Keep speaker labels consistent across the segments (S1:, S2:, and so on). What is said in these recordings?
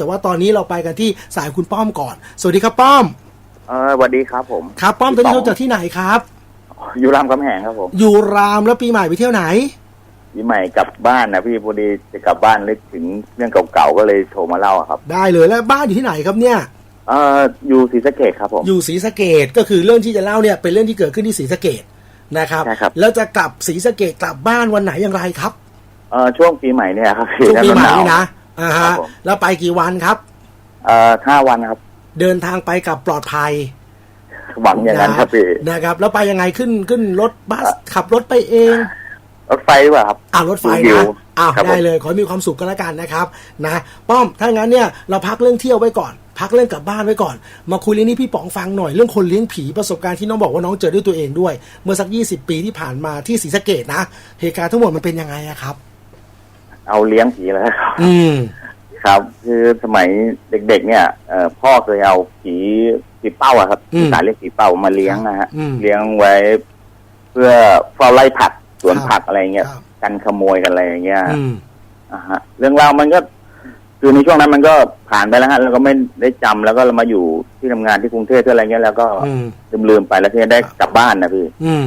S1: แต่ว่าตอนนี้เราไปกันที่สายคุณป้อมก่อน สวัสดีครับป้อม
S2: เออสวัสดีครับ ผม
S1: ครับป้อมตอนนี้เราจากที่ไหนครับ
S2: อยู่รามคำแหงครับผม
S1: อยู่รามแล้วปีใหม่ไปเที่ยวไหน
S2: ปีใหม่กลับบ้านนะพี่พอดีจะกลับบ้านนึกถึงเรื่องเก่าๆก็เลยโทรมาเล่าอะครับ
S1: ได้เลยแล้วบ้านอยู่ที่ไหนครับเนี่ย
S2: เอออยู่ศรีสะเกดครับผม
S1: อยู่ศรีสะเกดก็คือเรื่องที่จะเล่าเนี่ยเป็นเรื่องที่เกิดขึ้นที่ศรีสะเกดนะครับ
S2: ใช่ครับ
S1: แล้วจะกลับศรีสะเกดกลับบ้านวันไหนอย่างไรครับ
S2: เออช่วงปีใหม่เนี่ยครับพี่
S1: ช่วงปีใหม่
S2: หาว
S1: นี่นะ อ่า
S2: ครั
S1: ฮะ
S2: บผม
S1: แล้วไปกี่วันครับ
S2: เออห้าวันครับ
S1: เดินทางไปกับปลอดภัย
S2: หวังอย่างนั้นครับพี่
S1: นะครับ แล้วไปยังไงขึ้นขึ้นรถบัสขับรถไปเอง
S2: รถไฟหรือเปล่าครับ
S1: อ่ารถไฟ
S2: วิ
S1: นะ
S2: ว
S1: อ้าว
S2: ครับผม
S1: ได้เลย ขอให้มีความสุขกันแล้วกันนะครับ นะป้อมถ้างั้นเนี่ยเราพักเรื่องเที่ยวไว้ก่อน พักเรื่องกลับบ้านไว้ก่อน มาคุยเรื่องนี้พี่ป๋องฟังหน่อยเรื่องคนเลี้ยงผีประสบการณ์ที่น้องบอกว่าน้องเจอด้วยตัวเองด้วย เมื่อสัก 20 ปีที่ผ่านมาที่ศรีสะเกดนะเหตุการณ์ทั้งหมดมันเป็นยังไงอะครับ
S2: เอาเลี้ยงผีเลยครับ
S1: อืม
S2: ครับ คือสมัยเด็ก ๆ เนี่ยเอ่อพ่อเคยเอาผีผีเป้าอะครับ
S1: อืม
S2: ภาษาเรียกผีเป้ามาเลี้ยงนะฮะ
S1: อืม
S2: เลี้ยงไว้ เพื่อเฝ้าไล่ผักสวน
S1: ครับ
S2: ผักอะไรเงี้ย
S1: ครับ
S2: กันขโมยกันอะไรอย่างเงี้ยฮะ
S1: อืม
S2: อ่าฮะเรื่องราวมันก็คือในช่วงนั้นมันก็ผ่านไปแล้วฮะแล้วก็ไม่ได้จำแล้วก็เรามาอยู่ที่ทำงานที่กรุงเทพที่อะไรเงี้ยแล้วก็
S1: อืม
S2: ลืมๆไปแล้วทีนี้ได้กลับบ้านนะพี่
S1: อืม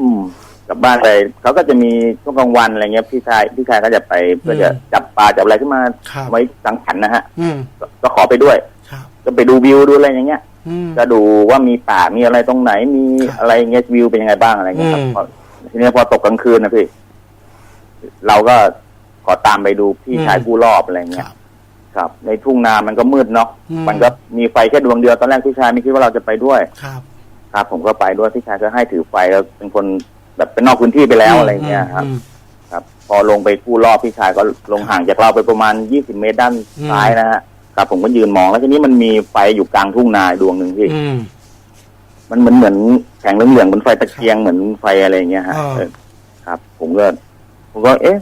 S2: อืมก ลับบ้านไปเขาก็จะมีช่วงกลางวันอะไรเงี้ยพี่ชายพี่ชายก็จะไปเพื่อจะ
S1: อืม
S2: จับปลาจับอะไรขึ้นมา
S1: ครับ
S2: ไว้สังสรรค์นะฮะ
S1: อืม
S2: ก็ก็ขอไปด้วย
S1: ครับ
S2: ก็ไปดูวิวดูอะไรอย่างเงี้ย
S1: อืม
S2: ก็ดูว่ามีป่ามีอะไรตรงไหนมี
S1: ครับ
S2: อะไรเงี้ยวิวเป็นยังไงบ้างอะไรเงี้ยครับ
S1: อืม
S2: พอทีนี้พอตกกลางคืนนะพี่ เราก็ขอตามไปดูพี่ชายผู้รอบอะไร
S1: ค
S2: เงี้
S1: รั
S2: ย
S1: บ
S2: ครับ ในทุ่งนามันก็มืดเนาะ
S1: อืม
S2: มันก็มีไฟแค่ดวงเดียวตอนแรกพี่ชายไม่คิดว่าเราจะไปด้วย
S1: ครับ
S2: ครับ ผมก็ไปด้วยพี่ชายก็ให้ถือไฟแล้วเป็นคน แบบเป็นนอกพื้นที่ไปแล้วอะไรเงี้ยครับ
S1: อืม
S2: ครับ พอลงไปกู้รอบพี่ชายก็ลงห่างจากเราไปประมาณยี่สิบเมตรด้าน
S1: อืม
S2: ซ้ายนะฮะครับผมก็ยืนมองแล้วทีนี้มันมีไฟอยู่กลางทุ่งนาดวงหนึ่งพี่
S1: อืม
S2: มันเหมือนเหมือนแข็งเหลืองๆเหมือนไฟตะเกียงเหมือนไฟอะไรอย่างเงี้ยฮะ
S1: อ่า
S2: เออครับ ผมก็ผมก็ เอ๊ะ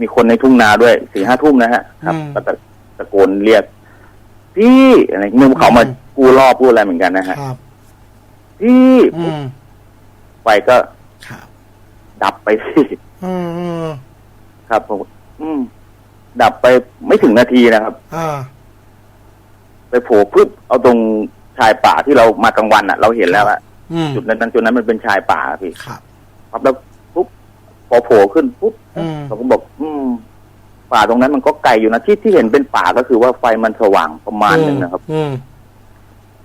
S2: มีคนในทุ่งนาด้วยสี่ห้าทุ่มนะฮะ ครับ
S1: อืม
S2: ก็ตะตะโกนเรียก พี่อะไรเมื่อเขามากู้รอบพูดอะไรเหมือนกันนะฮะ
S1: ครับ
S2: พี่
S1: อืม
S2: ไฟก็
S1: ครับ
S2: ดับไปที่
S1: อืมอืม
S2: ครับผมอืม ดับไปไม่ถึงนาทีนะครับ
S1: อ่า
S2: ไปโผล่ปึ๊บเอาตรงชายป่าที่เรามากลางวันอะ เราเห็นแล้วอะ
S1: อืม
S2: จุดนั้นจุดนั้นมันเป็นชายป่าพี่
S1: ครับ
S2: ครับแล้วปุ๊บพอโผล่ขึ้นปุ๊บ
S1: อืม
S2: ผมก็บอก อืม ป่าตรงนั้นมันก็ไกลอยู่นะที่ที่เห็นเป็นป่าก็คือว่าไฟมันสว่างประมาณหนึงนะครับ
S1: อืม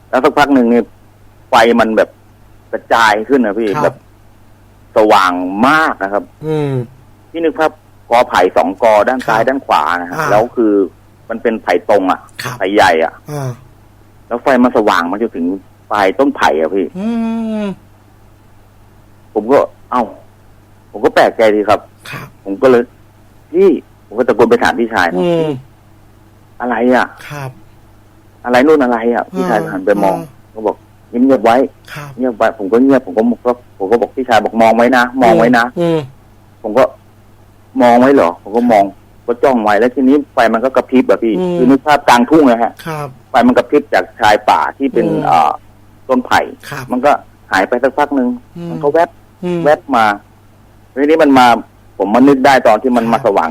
S2: แล้วสักพักหนึ่งเนี่ยไฟมันแบบกระจายขึ้นนะพี่
S1: ครับ
S2: แบบ สว่างมากนะครับ
S1: อืม
S2: ที่นึกภาพกอไผ่สองกอด้านซ้าย
S1: ครับ
S2: ด้านขวานะฮะ
S1: อ่า
S2: แล้วคือมันเป็นไผ่ตรงอะ
S1: ครับ
S2: ไผ่ใหญ่อะ
S1: อ่า
S2: แล้วไฟมันสว่างมาจนถึงปลายต้นไผ่อะพี่
S1: อืม
S2: ผมก็ เอ้า ผมก็แปลกใจดีครับ
S1: ครับ
S2: ผมก็เลยพี่ผมก็ตะโกนไปถามพี่ชาย
S1: อืม
S2: อะไรอะ
S1: ครับ
S2: อะไรนู่นอะไรอะ พี่ชายหันไปมอง ก็บอก เงียบๆไว้
S1: ครับ
S2: เงียบไว้ผมก็เงียบผมก็ก็ผมก็บอกพี่ชายบอกมองไว้นะมองไว้นะ
S1: อืม
S2: ผมก็มองไว้เหรอผมก็มองก็จ้องไว้แล้วทีนี้ไฟมันก็กระพริบอะพี่
S1: อืม
S2: คือนึกภาพกลางทุ่งนะฮะ
S1: ครับ
S2: ไฟมันกระพริบจากชายป่าที่เป็น
S1: อืม
S2: เอ่อต้นไผ่
S1: ครับ
S2: มันก็หายไปสักพักหนึ่ง
S1: อืม
S2: มันก็แวบ
S1: อืม
S2: แวบมาทีนี้มันมา ผมมานึกได้ตอนที่มัน
S1: ครับ
S2: มาสว่าง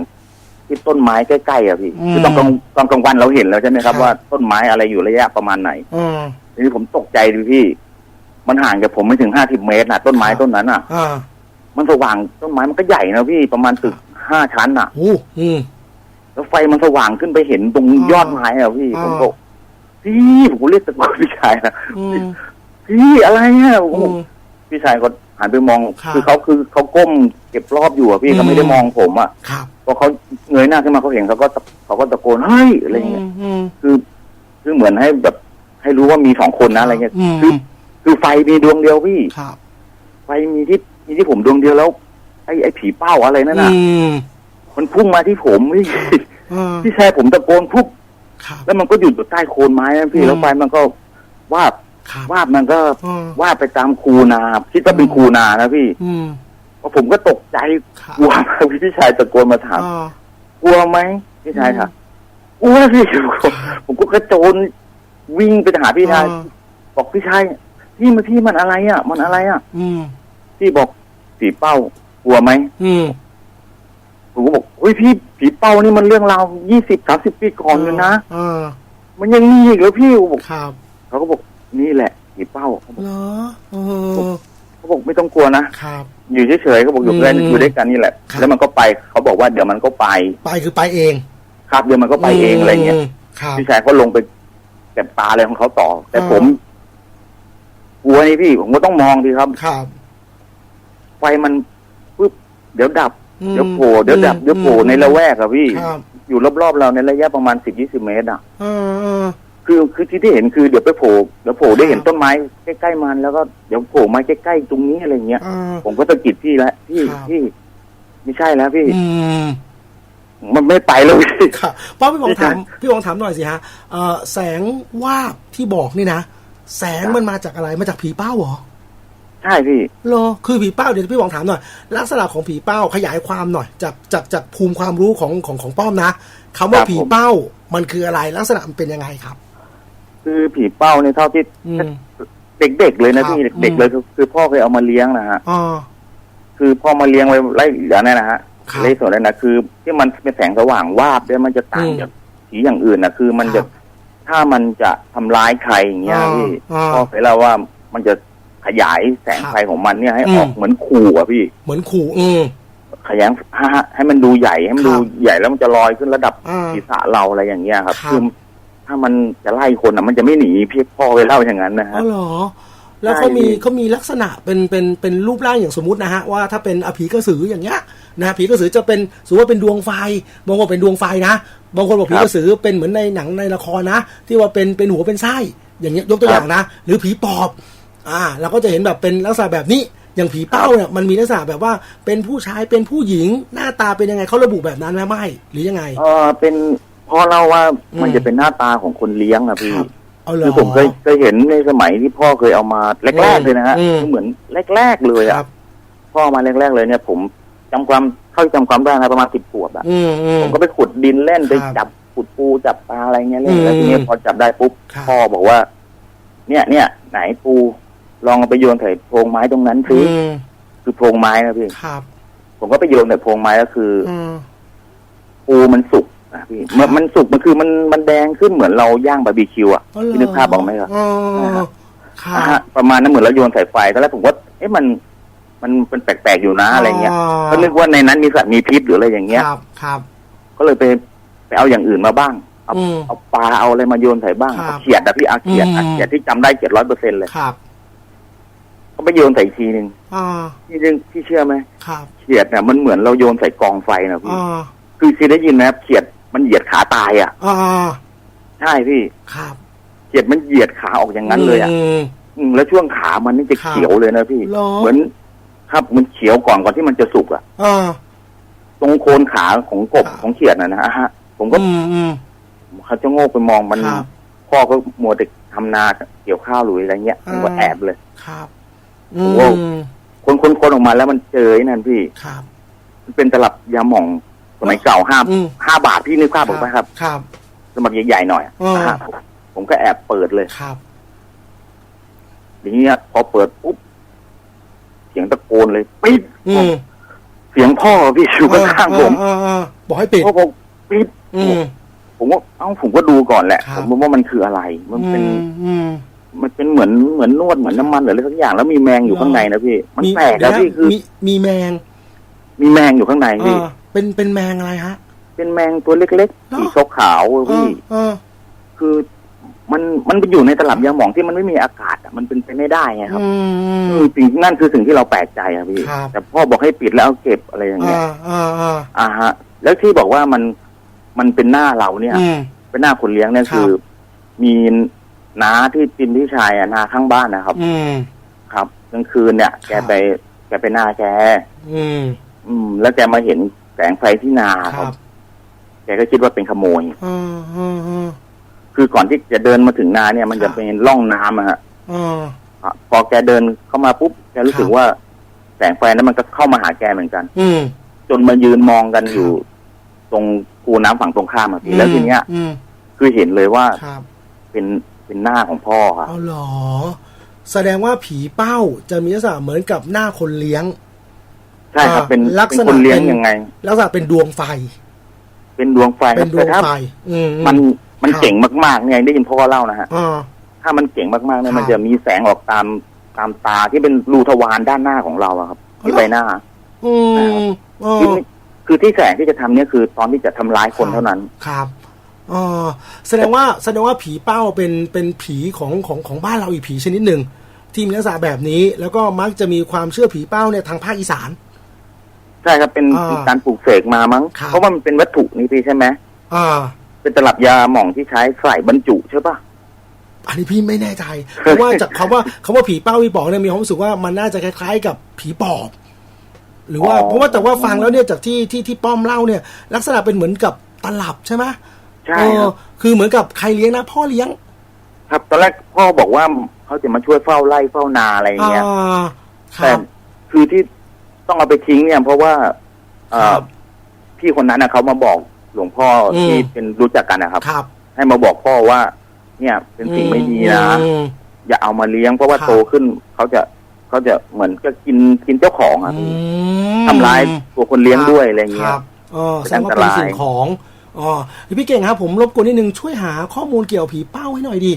S2: ที่ต้นไม้ใกล้ๆอะพี่
S1: อืม
S2: คือตอนกลางตอนกลางวันเราเห็นแล้วใช่ไหมครับ
S1: ครับ
S2: ว่าต้นไม้อะไรอยู่ระยะประมาณไหน
S1: อืม
S2: ทีนี้ผมตกใจดิพี่ มันห่างจากผมไม่ถึงห้าสิบเมตรนะต้นไม้
S1: ครับ
S2: ต้นนั้นอะ
S1: อ่า
S2: มันสว่างต้นไม้มันก็ใหญ่นะพี่ประมาณตึกห้าชั้นอะ
S1: โอ้อืม
S2: แล้วไฟมันสว่างขึ้นไปเห็นตรง
S1: อ่าย
S2: อดไม้อะพี่
S1: อ่า
S2: ผมก็พี่ผมก็เรียกตะโกนพี่ชายนะ
S1: อืม
S2: พี่อะไรอะผม
S1: อื
S2: บอก
S1: ม
S2: พี่ชายก็หันไปมอง
S1: ครับ
S2: คือเขาคือเขาก้มเก็บรอบอยู่อะพี่
S1: อืม
S2: เขาไม่ได้มองผมอะ
S1: ครับ
S2: พอเขาเงยหน้าขึ้นมาเขาเห็นเขาก็ตะเขาก็ตะโกนเฮ้ยอะไรเงี้ย
S1: มอืม
S2: คือคือเหมือนให้แบบ ให้รู้ว่ามีสองคนนะอะไรเงี้ย
S1: อืม
S2: คือคือไฟมีดวงเดียวพี่
S1: ครับ
S2: ไฟมีที่มีที่ผมดวงเดียวแล้ว ไอ้ไอ้ผีเป้าอะไรนั่นน่ะ
S1: อืม
S2: มันพุ่งมาที่ผมพี่
S1: อ่า
S2: พี่ชายผมตะโกนปุ๊บ
S1: ครับ
S2: แล้วมันก็หยุดอยู่ใต้โคนไม้นะพี่
S1: อืม
S2: แล้วไฟมันก็วาบ
S1: ครับ
S2: วาบมันก็
S1: อ่า
S2: วาบไปตามคูนาคิดว่าเป็นคูนานะพี่
S1: อืม
S2: พอผมก็ตกใจ
S1: ครับ
S2: กลัวมากพี่ชายตะโกนมาถาม
S1: อ่า
S2: กลัวไหมพี่ชายถามกลัวสิผมก็กระโจน วิ่งไปหาพี่ชาย
S1: อ่า
S2: บอกพี่ชายพี่มาพี่มันอะไรอะ มันอะไรอะ
S1: อืม
S2: พี่บอกสีเป้ากลัวไหม
S1: อืม
S2: ผผมก็บอกเฮ้ยพี่ผีเป้านี่มันเรื่องราวยี่สิบสามสิบปีก่อนเลยนะ
S1: เออ
S2: มันยังมีอีกแล้วพี่ผมบอก
S1: ครับ
S2: เขาก็บอกนี่แหละผีเป้าเขาบอก
S1: เหรอเออ
S2: เขาบอกไม่ต้องกลัวนะครับ อยู่เฉยๆเขาบอกอยู่
S1: อืม
S2: ด้วยอยู่ด้วยกันนี่แหละ
S1: ครับ
S2: แล้วมันก็ไปเขาบอกว่าเดี๋ยวมันก็ไป
S1: ไปคือไปเอง
S2: ครับเดี๋ยวมันก็ไปเองอะไรเงี้ย
S1: มครับ
S2: พี่ชายก็ลงไป เก็บปลาอะไรของเขาต่อ แต่
S1: อ่า
S2: ผมกลัวนี่พี่ผมก็ต้องมองดีครับ
S1: ครับ
S2: ไฟมันปุ๊บเดี๋ยวดับ
S1: อืม
S2: เดี๋ยวโผล่เดี๋ยวดับเดี๋ยวโผล่
S1: อืม
S2: ในละแวกอะพี่
S1: ครับ
S2: อยู่รอบๆเราในระยะประมาณสิบยี่สิบเมตรอะ
S1: เออเออ
S2: คือคือที่ที่เห็นคือเดี๋ยวไปโผล่เดี๋ยวโผล่ได้เห็น
S1: ครับ
S2: ต้นไม้ใกล้ๆมันแล้วก็เดี๋ยวโผล่มาใกล้ๆตรงนี้อะไรเงี้ย
S1: เออ
S2: ผมก็ตะกิดพี่แล้วพี่
S1: ครับ
S2: พี่ไม่ใช่แล้วพี่
S1: อื ม
S2: มันไม่ไปแล้วพี่
S1: ครับป้าพี่บอง
S2: ใช่
S1: ถามพี่บองถามหน่อยสิฮะเออแสงวาบที่บอกนี่นะแสง
S2: ครับ
S1: มันมาจากอะไรมาจากผีเป้าเหรอ
S2: ใช่พี่
S1: เหรอคือผีเป้าเดี๋ยวพี่บองถามหน่อยลักษณะของผีเป้าขยายความหน่อยจากจากจากภูมิความรู้ของของของป้อมนะคำว่า
S2: ครับ
S1: ผี
S2: ผม
S1: เป้ามันคืออะไรลักษณะมันเป็นยังไงครับ
S2: คือผีเป้าในยเท่าที่
S1: อืม
S2: เด็กๆเลยนะครับพี่เด็ก
S1: อืม
S2: ๆเลยคือคือพ่อเคยเอามาเลี้ยงนะฮะ
S1: อ๋อ
S2: คือพ่อมาเลี้ยงไว้ไล่เหลือเนี่ยนะฮะ
S1: ครับ
S2: ไล่ส่วนนั้นนะคือ ที่มันเป็นแสงสว่างวาบเนี่ยมันจะต่าง
S1: อืม
S2: จากผีอย่างอื่นนะคือมัน
S1: ครั
S2: จะ
S1: บ
S2: ถ้ามันจะทำร้ายใครอย่างเงี้ย
S1: อ่า
S2: พี่
S1: อ่า
S2: พ่อเคยเล่าว่ามันจะขยายแสง
S1: ครับ
S2: ไฟของมันเนี่ยให้
S1: อืม
S2: ออกเหมือนขู่อะพี่
S1: เหมือนขู่อืม
S2: ขยายให้ให้มันดูใหญ่ให้มัน
S1: ครับ
S2: ดูใหญ่แล้วมันจะลอยขึ้นระดับ
S1: อ่า
S2: ศีรษะเราอะไรอย่างเงี้ยครับ
S1: ครับ
S2: คือถ้ามันจะไล่คนอะ มันจะไม่หนีพี่พ่อเคยเล่าอย่างนั้นนะ
S1: อ๋
S2: ฮะ
S1: อเหรอ แล้ว
S2: ใช่
S1: เขามี
S2: พี่
S1: เขามีลักษณะเป็นเป็นเป็นรูปร่างอย่างสมมตินะฮะว่าถ้าเป็นอผีกระสืออย่างเงี้ยนะผีกระสือจะเป็นสมมติว่าเป็นดวงไฟบางคนเป็นดวงไฟนะบางคนบอกผีกระสือเป็นเหมือนในหนังในละครนะ ที่ว่าเป็นเป็นหัวเป็นไส้อย่างเงี้ยยกตัวอย่างนะ หรือผีปอบ อ่าเราก็จะเห็นแบบเป็นลักษณะแบบนี้อย่างผีเป้าเนี่ยมันมีลักษณะแบบว่าเป็นผู้ชายเป็นผู้หญิงหน้าตาเป็นยังไงเขาระบุแบบนั้นไหมไม่หรือยังไง
S2: เออเป็นพ่อเล่าว่า
S1: อืม
S2: มันจะเป็นหน้าตาของคนเลี้ยงอะพี่
S1: ครับเอาเหรอ
S2: คือผมเคยเคยเห็นในสมัยที่พ่อเคยเอามาแรกๆเลยนะฮะ
S1: อืม
S2: เหมือนแรกๆเลย
S1: ค
S2: อะ
S1: รับ
S2: พ่อมาแรกๆเลยเนี่ย ผมจำความเข้าจำความได้นะประมาณสิบขวบอะ
S1: อืมอืม
S2: ผมก็ไปขุดดินเล่นไป
S1: ครับ
S2: จับขุดปูจับปลาอะไรเงี้ยเล่
S1: อื
S2: น
S1: ม
S2: แล้วทีนี้พอจับได้ปุ๊บ
S1: ครับ
S2: พ่อบอกว่า เนี่ยเนี่ยไหนปูลองเอาไปโยนใส่โพรงไม้ตรงนั้นสิ
S1: อืม
S2: คือโพรงไม้นะพี่
S1: ครับ
S2: ผมก็ไปโยนใส่โพรงไม้ก็คืออ
S1: อืม
S2: ปูมันสุก นะพี่มันมันสุกมันคือมันมันแดงขึ้นเหมือนเราย่างบาร์บีคิวอะ
S1: อ๋อเหรอ
S2: พี่นึกภาพบอกไหมครับ
S1: อ๋อ
S2: นะครับ
S1: ครั
S2: อ่าฮะ
S1: บ
S2: ประมาณนั้นเหมือนเราโยนใส่ไฟตอนแรกผมก็เอ๊ะมัน มันเป็นแปลกๆอยู่นะอะไรเงี้ยก็นึกว่าในนั้นมีสัตว์มีพิษหรืออะไรอย่างเงี้ย
S1: ครับครับ
S2: ก็เลยไปไปเอาอย่างอื่นมาบ้าง เอา
S1: อืม
S2: เอาปลาเอาอะไรมาโยนใส่บ้าง
S1: ครับ
S2: เอาเขียดอะพี่เอาเขียดอะ
S1: อืม
S2: เขียดที่จำได้เขียดร้อยเปอร์เซ็นต์เลย
S1: ครับ
S2: ก็ไปโยนใส่อีกทีหนึ่ง
S1: อ่า
S2: พี่นึงพี่เชื่อไหม
S1: ครับ
S2: เขียดเนี่ยมันเหมือนเราโยนใส่กองไฟนะพี่
S1: อ่า
S2: คือซีได้ยินไหมครับเขียด มันเหยียดขาตายอะ
S1: อ่า
S2: ใช่พี่
S1: ครับ
S2: เขียดมันเหยียดขาออกอย่างนั้นเลยอะ
S1: ม
S2: อืมแล้วช่วงขามันนี่จะ
S1: ครับ
S2: เขียวเลยนะพี่
S1: เหรอ
S2: เหมือน ครับมันเขียวก่อนก่อนที่มันจะสุกอะ
S1: อ่า
S2: ตรงโคนขาของกบ
S1: ครับ
S2: ของเขียดนะนะฮะ ผมก็
S1: อืมอืม
S2: เขาจะโงกไปมองมัน
S1: ครับ
S2: พ่อก็มัวแต่ทำนาเกี่ยวข้าวหรืออะไรเงี้ยผมก็
S1: อ่า
S2: แอบเลย
S1: ครับ
S2: โอ้
S1: อืม
S2: คนคนคนออกมาแล้วมันเจอไอ้นั่นพี่
S1: ครับ
S2: มันเป็นตลับยาหม่อง สมัยเก่าห้า
S1: อืม
S2: ห้าบาทพี่นึกภาพออกไหมครับ
S1: ครับ
S2: สมัยใหญ่ๆหน่อย
S1: อ่า
S2: นะฮะผมก็แอบเปิดเลย
S1: ครับ
S2: ทีนี้พอเปิดปุ๊บเสียงตะโกนเลยปิด
S1: อืม
S2: เสียงพ่อพี่อยู่ข้างๆผม
S1: อ่าอ่าอ่าบอกให้ปิด
S2: พ่อบอกปิด
S1: อืม
S2: ผมก็เอ้าผมก็ดูก่อนแหละ
S1: ครับ
S2: ผมว่ามันคืออะไร มันเป็น
S1: อืมอืม
S2: มันเป็นเหมือนเหมือนนวดเหมือนน้ำมันหรืออะไรสักอย่างแล้วมีแมงอยู่ข้างในนะพี่ มันแปลก
S1: เดี๋ย
S2: นะ
S1: ว
S2: พี่คือ
S1: มีมีแมง
S2: มีแมงอยู่ข้างในพี่
S1: อ่า เป็นเป็นแมงอะไรฮะ
S2: เป็นแมงตัวเล็ก
S1: เหรอ
S2: ๆสีขาวๆอะพี่
S1: อ่า
S2: คือมันมันไปอยู่ในตลับยาหมองที่มันไม่มีอากาศอะมันเป็นไปไม่ได้ไงครับ
S1: อืม
S2: คือสิ่งนั่นคือสิ่งที่เราแปลกใจอะพี่
S1: ครับ
S2: แต่พ่อบอกให้ปิดแล้วเอาเก็บอะไรอย่างเงี้ย
S1: อ่าอ่าอ่า
S2: อ่าฮะ แล้วที่บอกว่ามันมันเป็นหน้าเราเนี่ย
S1: อืม
S2: เป็นหน้าคนเลี้ยงเนี่ย
S1: ครับ
S2: คือ มีน้าที่เป็นพี่ชายอะนาข้างบ้านนะครับ
S1: อืม
S2: ครับกลางคืนเนี่ย แก
S1: ครับ
S2: ไปแกไปนาแก
S1: อืม
S2: อืม แล้วแกมาเห็น แสงไฟที่นา
S1: ค
S2: ครั
S1: รั
S2: บ บแกก็คิดว่าเป็นขโมย
S1: อ่าอ่าอ่า
S2: คือก่อนที่จะเดินมาถึงนาเนี่ย มัน
S1: ครั
S2: จะ
S1: บ
S2: เป็นร่องน้ำอะฮะ
S1: อ่า
S2: อะพอแกเดินเข้ามาปุ๊บแกรู้สึก
S1: ครับ
S2: ว่า แสงไฟนั้นมันก็เข้ามาหาแกเหมือนกัน
S1: อืม
S2: จนมายืนมองกัน
S1: ครับ
S2: อยู่ ตรงคูน้ำฝั่งตรงข้ามอะพี่แล้วทีเนี้ย
S1: อืม
S2: คือเห็นเลยว่า
S1: ครับ
S2: เป็นเป็นหน้าของพ่อครับ
S1: เอาเหรอ แสดงว่าผีเป้าจะมีลักษณะเหมือนกับหน้าคนเลี้ยง
S2: ใใช่ครับเป็น
S1: ลักษ
S2: เป็น
S1: ณะ
S2: คนเลี้ยง
S1: เป็น
S2: ยังไง
S1: ลักษณะเป็นดวงไฟ
S2: เป็นดวงไฟค
S1: เป็
S2: รั
S1: น
S2: บ
S1: ดว
S2: แต่
S1: ง
S2: ถ้า
S1: ไฟอืม
S2: มันมัน
S1: ครับ
S2: เก่งมากๆเนี่ยได้ยินพ่อเล่านะฮะ
S1: อ่า
S2: ถ้ามันเก่งมากๆเนี่ย
S1: ครับ
S2: มันจะมีแสงออกตามตามตาที่เป็นรูทวารด้านหน้าของเราอะครับ ที่
S1: เหรอ
S2: ใบหน้า
S1: อืมอ๋อ
S2: ที่ไม่คือที่แสงที่จะทำเนี่ยคือตอนที่จะทำร้ายคนเท่านั้น
S1: ครับอ๋อแสดงว่าแสดงว่าผีเป้าเป็นเป็นผีของของของบ้านเราอีกผีชนิดหนึ่งที่มีลักษณะแบบนี้ แล้วก็มักจะมีความเชื่อผีเป้าเนี่ยทางภาคอีสาน
S2: ใช่ครับเป็น
S1: อ่า
S2: การปลูกเสกมามั้ง
S1: ครับ
S2: เพราะว่ามันเป็นวัตถุนี่พี่ใช่ไหม
S1: อ่า
S2: เป็นตลับยาหม่องที่ใช้ใส่บรรจุใช่ปะ
S1: อันนี้พี่ไม่แน่ใจ เพราะว่าจากคำว่าคำว่าผีเป้าพี่ป๋องเนี่ยมีความรู้สึกว่ามันน่าจะคล้าย ๆ กับผีปอบ หรือว่า
S2: อ๋อ
S1: เพราะว่าแต่ว่าฟังแล้วเนี่ยจากที่ที่ที่ป้อมเล่าเนี่ย ลักษณะเป็นเหมือนกับตลับใช่ไหม
S2: ใช่
S1: เอ
S2: ค
S1: อ
S2: รับ
S1: คือเหมือนกับใครเลี้ยงนะพ่อเลี้ยง
S2: ครับตอนแรกพ่อบอกว่าเขาจะมาช่วยเฝ้าไร่เฝ้านาอะไรอย่าง
S1: อ่า
S2: เงี้ย
S1: ค
S2: แต่
S1: รับ
S2: คือที่ ต้องเอาไปทิ้งเนี่ย เพราะว่าเอ่
S1: ค
S2: อ
S1: รับ
S2: พี่คนนั้นนะเขามาบอกหลวงพ่ออ
S1: ม
S2: ที่เป็นรู้จักกันนะครับ
S1: ครับ
S2: ให้มาบอกพ่อว่า เนี่ย เป็นสิ่งไม่ดีนะ
S1: อืม
S2: อย่าเอามาเลี้ยงเพราะว่า
S1: ครับ
S2: โตขึ้นเขาจะเขาจะเหมือนก็กินกินเจ้าของอะ
S1: อืม
S2: ทำร้ายตัวคนเลี้ยงด้วยอะไรเงี้
S1: ค
S2: ย
S1: รับเออ
S2: เป็น
S1: แสดงว่าเป็น
S2: อันตราย
S1: สิ่งของ อ๋อเดี๋ยวพี่เก่งครับผมรบกวนนิดนึงช่วยหาข้อมูลเกี่ยวกับผีเป้าให้หน่อยดี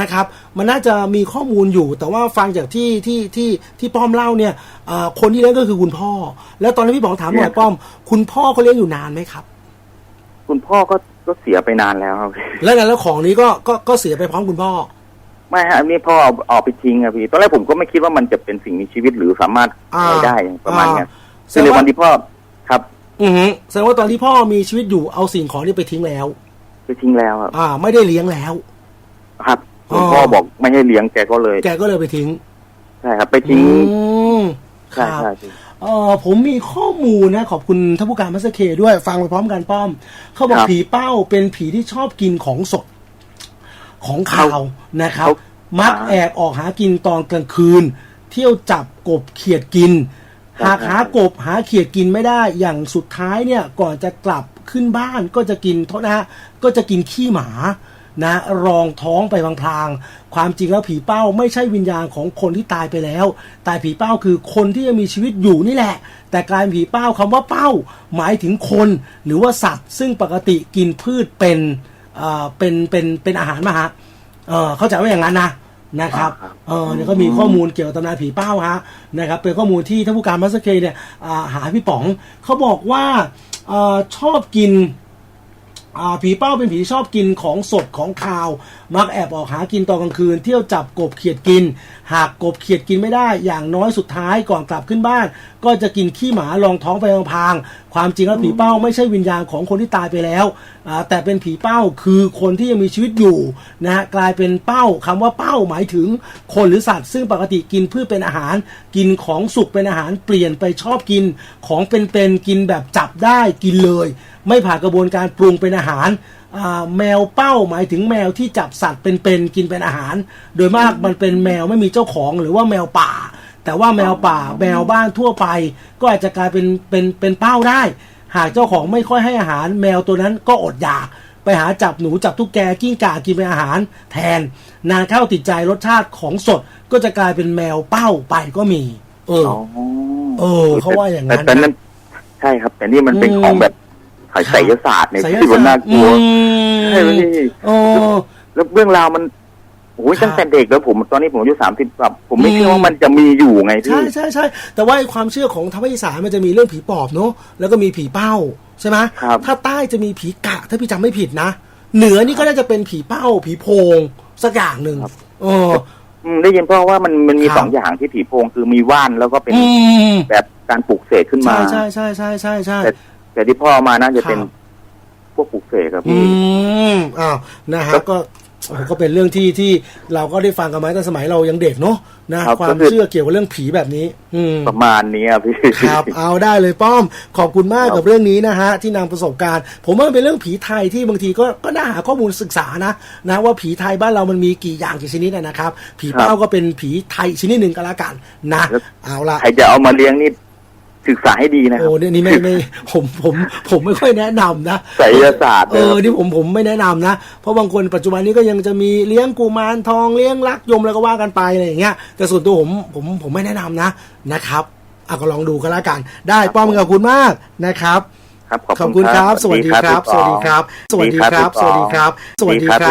S1: นะครับ มันน่าจะมีข้อมูลอยู่ แต่ว่าฟังจากที่ที่ที่ที่ป้อมเล่าเนี่ยเอ่อคนที่เลี้ยงก็คือคุณพ่อ แล้วตอนนั้นพี่บอกถามหน่อยป้อม คุณพ่อเขาเลี้ยงอยู่นานไหมครับ
S2: คุณพ่อก็ก็เสียไปนานแล้วครับ
S1: แล้วนั้นแล้วของนี้ก็ก็ก็เสียไปพร้อมคุณพ่อ
S2: ไม่ฮะอันนี้พ่อเอาเอาไปทิ้งอะพี่ตอนแรกผมก็ไม่คิดว่ามันจะเป็นสิ่งมีชีวิตหรือสามารถ
S1: อ่า
S2: อะไรได้ประมาณเนี้ย
S1: อ่า
S2: คือในวันที่พ่อครับ
S1: อือฮึแสดงว่าตอนที่พ่อมีชีวิตอยู่เอาสิ่งของนี้ไปทิ้งแล้ว
S2: ไปทิ้งแล้วครับ
S1: อ่า ไม่ได้เลี้ยงแล้ว
S2: ครับ
S1: อ๋อ
S2: คุณพ่อบอกไม่ให้เลี้ยงแกก็เลย
S1: แกก็เลยไปทิ้ง
S2: ใช่ครับ ไปทิ้ง
S1: อืมค
S2: ใช่
S1: รับ
S2: ใช่พี่
S1: เออผมมีข้อมูลนะ ขอบคุณท่านผู้การมัสเคด้วยฟังไปพร้อมกันป้อม เขาบอก
S2: ครับ
S1: ผีเป้าเป็นผีที่ชอบกินของสดของขาวนะครับ
S2: เขา
S1: มัก
S2: อ่า
S1: แอบออกหากินตอนกลางคืน เที่ยวจับกบเขียดกิน
S2: ครับ
S1: หากหากบหาเขียดกินไม่ได้อย่างสุดท้ายเนี่ยก่อนจะกลับขึ้นบ้านก็จะกินโทษนะฮะก็จะกินขี้หมานะ รองท้องไปพลางๆ ความจริงแล้วผีเป้าไม่ใช่วิญญาณของคนที่ตายไปแล้ว แต่ผีเป้าคือคนที่ยังมีชีวิตอยู่นี่แหละ แต่กลายเป็นผีเป้าคำว่าเป้า หมายถึงคนหรือว่าสัตว์ ซึ่งปกติกินพืชเป็นเอ่อเป็นเป็นเป็นอาหารมาฮะเออเข้าใจว่าอย่างนั้นนะ นะครับ
S2: ครับ
S1: เออเนี่ยก็มีข้อมูลเกี่ยวกับตำนานผีเป้าฮะนะครับเป็นข้อมูลที่ท่านผู้การมัสเคเนี่ยอ่าหาพี่ป๋องเขาบอกว่าเออชอบกินอ่าผีเป้าเป็นผีที่ชอบกินของสดของคาว มักแอบออกหากินตอนกลางคืน เที่ยวจับกบเขียดกิน หากกบเขียดกินไม่ได้อย่างน้อยสุดท้ายก่อนกลับขึ้นบ้าน ก็จะกินขี้หมาลองท้องไปพางๆความจริงแล้วผีเป้าไม่ใช่วิญญาณของคนที่ตายไปแล้วแต่เป็นผีเป้าคือคนที่ยังมีชีวิตอยู่นะกลายเป็นเป้าคำว่าเป้าหมายถึงคนหรือสัตว์ ซึ่งปกติกินพืชเป็นอาหาร กินของสุกเป็นอาหารเปลี่ยนไปชอบกินของเป็นๆกินแบบจับได้กินเลย ไม่ผ่านกระบวนการปรุงเป็นอาหาร แมวเป้าหมายถึงแมวที่จับสัตว์เป็นๆกินเป็นอาหาร โดยมากมันเป็นแมวไม่มีเจ้าของหรือว่าแมวป่า แต่ว่าแมวป่าแมวบ้านทั่วไป ก็อาจจะกลายเป็นเป็นเป็นเป้าได้ หากเจ้าของไม่ค่อยให้อาหาร แมวตัวนั้นก็อดอยากไปหาจับหนูจับตุ๊กแกกิ้งก่ากินเป็นอาหารแทน นานเข้าติดใจรสชาติของสดก็จะกลายเป็นแมวเป้าไปก็มี เออ
S2: อ๋อ
S1: เออเขาว่าอย่างนั้น
S2: แต่แต่นั้นใช่ครับ แต่นี่มันเป็น
S1: อืม
S2: ของแบบ ไสยศาสตร์ใน
S1: ไสย
S2: ที่มัน
S1: ศา
S2: น่า
S1: สตร์
S2: กลัว
S1: อืม
S2: ใช่ไหมพี่
S1: โอ้
S2: แล้วเรื่องราวมันโอ้ย
S1: ครับ
S2: ตั้งแต่เด็กแล้วผมตอนนี้ผมอายุสามสิบแบบผมไม่
S1: อืม
S2: เชื่อว่ามันจะมีอยู่ไงพี่
S1: ใช่ใช่ใช่แต่ว่าไอ้ความเชื่อของทางภาคอีสานมันจะมีเรื่องผีปอบเนาะแล้วก็มีผีเป้าใช่ไหม
S2: ครับ
S1: ถ้าใต้จะมีผีกะ ถ้าพี่จำไม่ผิดนะ เหนือนี่ก็น่าจะเป็นผีเป้า ผีโพงสักอย่างหนึ่งเออ
S2: อืมได้ยินเพราะว่ามันมันมี
S1: ครับ
S2: สองอย่างที่ผีโพงคือมีว่านแล้วก็เป็น
S1: อืม
S2: แบบการปลูกเสกขึ้นมา
S1: ใช่ใช่ใช่ใช่ใช่ใช่
S2: แต่ แต่ที่พ่อมาน่าจะเป็น
S1: ครับ
S2: พวกปลูกเสกครับ
S1: อื
S2: พี่
S1: มอ้าวนะฮะก็โอ้โหก็เป็นเรื่องที่ที่เราก็ได้ฟังกันมาตั้งแต่สมัยเรายังเด็กเนาะนะความเชื่อเกี่ยวกับเรื่องผีแบบนี้ อืม
S2: ประมาณนี้อะพี่
S1: ครับ เอาได้เลยป้อม ขอบคุณมาก
S2: ครับ
S1: กับเรื่องนี้นะฮะ ที่นำประสบการณ์ ผมว่ามันเป็นเรื่องผีไทยที่บางทีก็ก็น่าหาข้อมูลศึกษานะนะว่าผีไทยบ้านเรามันมีกี่อย่างกี่ชนิดนะนะครับ ผีเป้าก็เป็นผีไทยชนิดหนึ่งก็แล้วกันนะเอาละ
S2: ใครจะเอามาเลี้ยงนี่ ศึกษาให้ดีนะครั
S1: โอ้เนี่ยนี่ไม่ไม่ผมผมผมไม่ค่อยแนะนำนะ
S2: ไสยศาสตร์
S1: เออนี่ผมผมไม่แนะนำนะเพราะบางคนปัจจุบันนี้ก็ยังจะมีเลี้ยงกุมารทองเลี้ยงลักยมแล้วก็ว่ากันไปอะไรอย่างเงี้ยแต่ส่วนตัวผมผมผมไม่แนะนำนะนะครับอะก็ลองดูกันละกัน ได้ป้อมขอบคุณมากนะครับ
S2: ครับ
S1: ขอบคุณครับ สวัสดีครับ สวัสดีครับ สวัสดีครับ สวัสดีครับ สวัสดีครับ